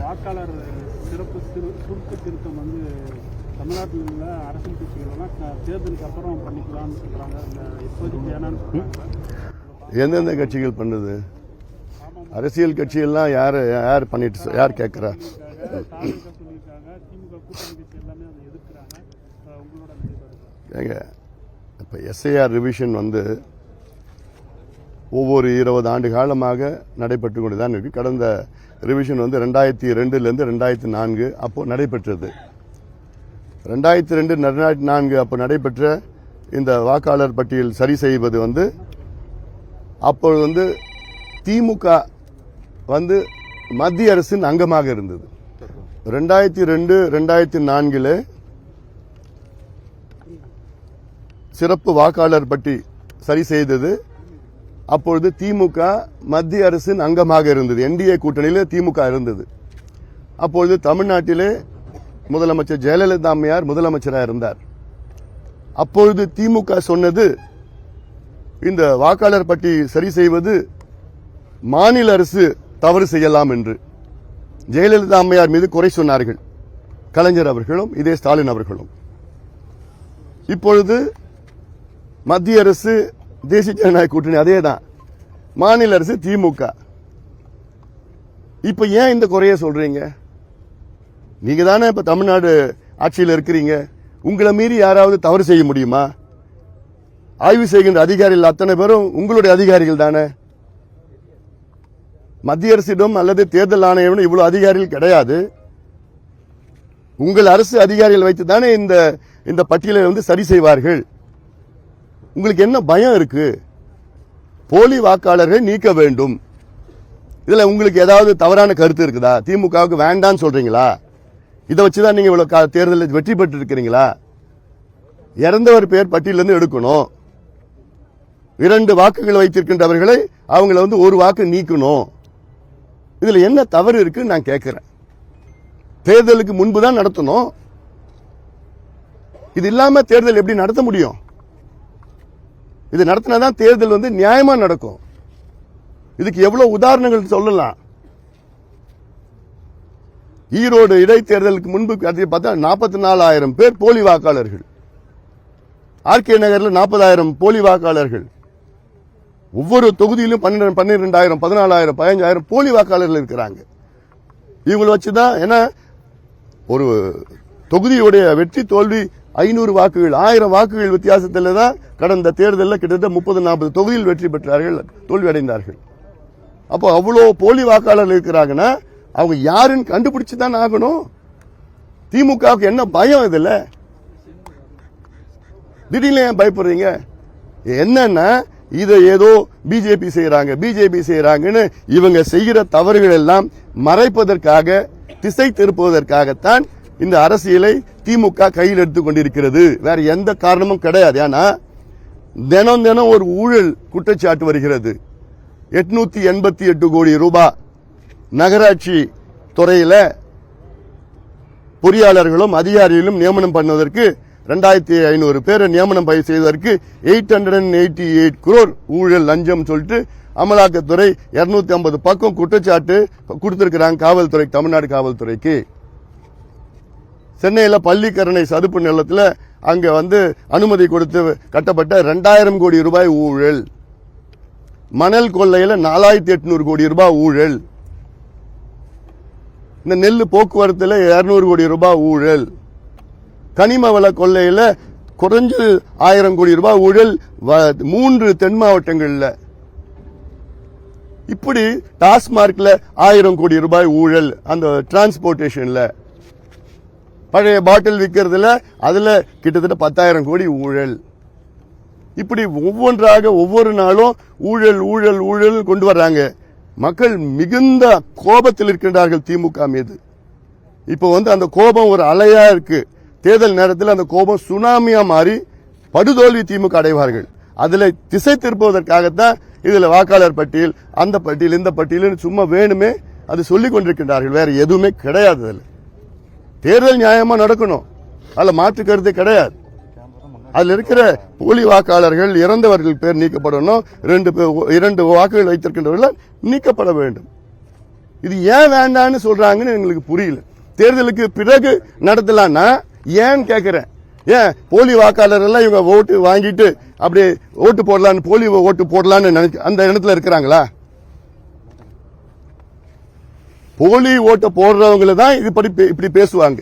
வாக்காளர் சிறப்பு திரு சுருக்க திருத்தம் வந்து தமிழ்நாட்டில் உள்ள அரசியல் கட்சிகளெல்லாம் க- தேர்தலுக்கு அப்புறம் பண்ணிக்கலாம்னு இப்போதைக்கு சொல்றாங்க. எந்தெந்த கட்சிகள் பண்ணுது? அரசியல் கட்சியெல்லாம் யார் யார் பண்ணிட்டு யார் கேட்குறா? ஏங்க இப்போ எஸ்ஐஆர் ரிவிஷன் வந்து ஒவ்வொரு இருபது ஆண்டு காலமாக நடைபெற்று கொண்டு தான் இருக்கு. கடந்த ரிவிஷன் வந்து ரெண்டாயிரத்தி ரெண்டுலேருந்து ரெண்டாயிரத்தி நான்கு அப்போது நடைபெற்றது. ரெண்டாயிரத்தி ரெண்டு ரெண்டாயிரத்தி நான்கு அப்போ நடைபெற்ற இந்த வாக்காளர் பட்டியல் சரி செய்வது வந்து அப்பொழுது வந்து திமுக வந்து மத்திய அரசின் அங்கமாக இருந்தது. ரெண்டாயிரத்தி ரெண்டு ரெண்டாயிரத்தி நான்கில் சிறப்பு வாக்காளர் பட்டி சரி செய்தது. அப்பொழுது திமுக மத்திய அரசின் அங்கமாக இருந்தது. என்டிஏ கூட்டணியில் திமுக இருந்தது. அப்பொழுது தமிழ்நாட்டிலே முதலமைச்சர் ஜெயலலிதா அம்மையார் முதலமைச்சராக இருந்தார். அப்பொழுது திமுக சொன்னது இந்த வாக்காளர் பட்டி சரி செய்வது மாநில அரசு தவறு செய்யலாம் என்று. ஜெயலலிதா அம்மையார் மீது குறை சொன்னார்கள். கலைஞர் அவர்களும் இதே ஸ்டாலின் அவர்களும். இப்பொழுது மத்திய அரசு தேசிய ஜனநாயக கூட்டணி அதே தான் மாநில அரசு திமுக. இப்போ ஏன் இந்த குறைய சொல்றீங்க? நீங்க தானே இப்போ தமிழ்நாடு ஆட்சியில் இருக்கிறீங்க. உங்களை மீறி யாராவது தவறு செய்ய முடியுமா? ஆய்வு செய்கின்ற அதிகாரிகள் அத்தனை பேரும் உங்களுடைய அதிகாரிகள் தானே? மத்திய அரசிடம் அல்லது தேர்தல் ஆணையம் இவ்வளவு அதிகாரிகள் கிடையாது. உங்கள் அரசு அதிகாரிகள் வைத்து தானே இந்த இந்த பட்டியலை வந்து சரி செய்வார்கள். உங்களுக்கு என்ன பயம் இருக்கு? போலி வாக்காளர்களை நீக்க வேண்டும். இதில் உங்களுக்கு ஏதாவது தவறான கருத்து இருக்குதா? திமுகவுக்கு வேண்டாம்னு சொல்றீங்களா? இதை வச்சு தான் நீங்கள் கா- தேர்தலில் வெற்றி பெற்று இருக்கிறீங்களா இறந்தவர் பேர் பட்டியலேருந்து எடுக்கணும். இரண்டு வாக்குகள் வைத்திருக்கின்றவர்களை அவங்கள வந்து ஒரு வாக்கு நீக்கணும். இதில் என்ன தவறு இருக்குன்னு நான் கேட்குறேன் தேர்தலுக்கு முன்பு தான் நடத்தணும். இது இல்லாமல் தேர்தல் எப்படி நடத்த முடியும்? இது நடத்தினா தான் தேர்தல் வந்து நியாயமா நடக்கும். இதுக்கு எவ்வளவு உதாரணங்கள் சொல்லலாம். ஈரோடு இடைத்தேர்தலுக்கு முன்பு பார்த்தா நாற்பத்தி நாலாயிரம் பேர் போலி வாக்காளர்கள். ஆர்கே நகரில் நாற்பதாயிரம் போலி வாக்காளர்கள். ஒவ்வொரு தொகுதியிலும் பன்னிரெண்டு பன்னிரெண்டாயிரம் பதினாலாயிரம் பதினஞ்சாயிரம் போலி வாக்காளர்கள் இருக்கிறாங்க. இவங்களை வச்சுதான் ஏன்னா ஒரு தொகுதியுடைய வெற்றி தோல்வி ஐநூறு வாக்குகள் ஆயிரம் வாக்குகள் வித்தியாசத்தில் தான் கடந்த தேர்தலில் கிட்டத்தட்ட முப்பது நாற்பது தொகுதியில் வெற்றி பெற்றார்கள் தோல்வி அடைந்தார்கள் அப்போ அவ்வளோ போலி வாக்காளர்கள் இருக்கிறாங்கன்னா அவங்க யாருன்னு கண்டுபிடிச்சு தான் ஆகணும். திமுகவுக்கு என்ன பயம் இதுல? திடீர்னு ஏன் பயப்படுறீங்க? என்னன்னா இதை ஏதோ பிஜேபி செய்யறாங்க பிஜேபி செய்யறாங்கன்னு இவங்க செய்கிற தவறுகள் எல்லாம் மறைப்பதற்காக திசை திருப்புவதற்காகத்தான் இந்த அரசியலை திமுக கையில் எடுத்துக் கொண்டிருக்கிறது. வேற எந்த காரணமும் கிடையாது. ஏன்னா தினம் தினம் ஒரு ஊழல் குற்றச்சாட்டு வருகிறது. எட்நூத்தி எண்பத்தி எட்டு கோடி ரூபாய் நகராட்சி துறையில பொறியாளர்களும் அதிகாரிகளும் நியமனம் பண்ணுவதற்கு ரெண்டாயிரத்தி ஐநூறு பேரை நியமனம் பயிர் செய்வதற்கு eight hundred and eighty eight crore ஊழல் லஞ்சம் சொல்லிட்டு அமலாக்கத்துறை இருநூத்தி ஐம்பது பக்கம் குற்றச்சாட்டு கொடுத்திருக்கிறாங்க காவல்துறை தமிழ்நாடு காவல்துறைக்கு. சென்னையில் பள்ளிக்கரணை சதுப்பு நிலத்தில் அங்கே வந்து அனுமதி கொடுத்து கட்டப்பட்ட ரெண்டாயிரம் கோடி ரூபாய் ஊழல். மணல் கொள்ளையில் நாலாயிரத்தி எட்நூறு கோடி ரூபாய் ஊழல். இந்த நெல் போக்குவரத்தில் இருநூறு கோடி ரூபாய் ஊழல். கனிம வள கொள்ளையில் குறைஞ்சு ஆயிரம் கோடி ரூபாய் ஊழல் வ- மூன்று தென் மாவட்டங்களில். இப்படி டாஸ்மார்க்ல ஆயிரம் கோடி ரூபாய் ஊழல் அந்த டிரான்ஸ்போர்ட்டேஷன்ல பழைய பாட்டில் விற்கிறதுல அதுல கிட்டத்தட்ட பத்தாயிரம் கோடி ஊழல். இப்படி ஒவ்வொன்றாக ஒவ்வொரு நாளும் ஊழல் ஊழல் ஊழல் கொண்டு வர்றாங்க. மக்கள் மிகுந்த கோபத்தில் இருக்கின்றார்கள் திமுக மீது. இப்போ வந்து அந்த கோபம் ஒரு அலையா இருக்கு. தேர்தல் நேரத்தில் அந்த கோபம் சுனாமியா மாறி படுதோல்வி திமுக அடைவார்கள். அதில் திசை திருப்புவதற்காகத்தான் இதில் வாக்காளர் பட்டியல் அந்த பட்டியல் இந்த பட்டியல் சும்மா வேணுமே அது சொல்லிக் கொண்டிருக்கின்றார்கள். வேற எதுவுமே கிடையாது அதில். தேர்தல் நியாயமா நடக்கணும். அதுல மாற்று கருத்து கிடையாது. அதுல இருக்கிற போலி வாக்காளர்கள் இறந்தவர்கள் பேர் நீக்கப்படணும். ரெண்டு பேர் இரண்டு வாக்குகள் வைத்திருக்கின்றவர்கள் நீக்கப்பட வேண்டும். இது ஏன் வேண்டான்னு சொல்றாங்கன்னு எங்களுக்கு புரியல. தேர்தலுக்கு பிறகு நடத்தலாம்னா ஏன்னு கேக்குறேன். ஏன்? போலி வாக்காளர் எல்லாம் இவங்க ஓட்டு வாங்கிட்டு அப்படியே ஓட்டு போடலான்னு போலி ஓட்டு போடலான்னு நினைக்க அந்த இடத்துல இருக்கிறாங்களா? போலி ஓட்டை போடுறவங்களை தான் இது படி இப்படி பேசுவாங்க.